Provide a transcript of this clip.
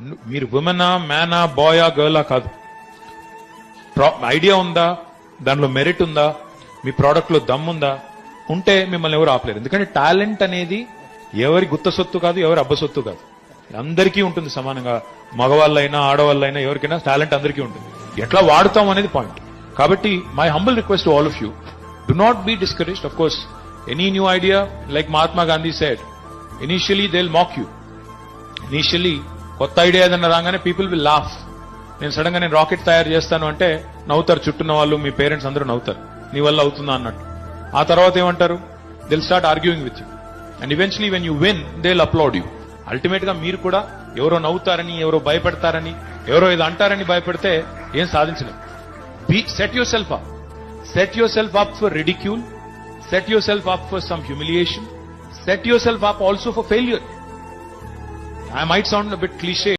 మీరు ఉమెనా మ్యానా బాయా గర్లా కాదు. ఐడియా ఉందా? దానిలో మెరిట్ ఉందా? మీ ప్రోడక్ట్లో దమ్ ఉందా? ఉంటే మిమ్మల్ని ఎవరు ఆపలేరు. ఎందుకంటే టాలెంట్ అనేది ఎవరి గుత్త సొత్తు కాదు ఎవరి అబ్బసొత్తు కాదు. అందరికీ ఉంటుంది సమానంగా. మగవాళ్ళైనా ఆడవాళ్ళైనా ఎవరికైనా టాలెంట్ అందరికీ ఉంటుంది. ఎట్లా వాడుతాం అనేది పాయింట్ కాబట్టి my humble request all of you do not be discouraged of course any new idea like Mahatma Gandhi said initially they mock you initially కొత్త ఐడియా ఏదన్నా రాగానే పీపుల్ విల్ లాఫ్ నేను సడన్గా నేను రాకెట్ తయారు చేస్తాను అంటే నవ్వుతారు చుట్టూన్న వాళ్ళు మీ పేరెంట్స్ అందరూ నవ్వుతారు. నీ వల్ల అవుతుందా అన్నట్టు. ఆ తర్వాత ఏమంటారు? They'll start arguing with you and eventually when you win they applaud you అల్టిమేట్గా మీరు కూడా ఎవరో నవ్వుతారని ఎవరో భయపడతారని ఎవరో ఇది అంటారని భయపడితే ఏం సాధించలేం. Be set yourself up set yourself up for ridicule set yourself up for some humiliation set yourself up also for failure I might sound a bit cliche,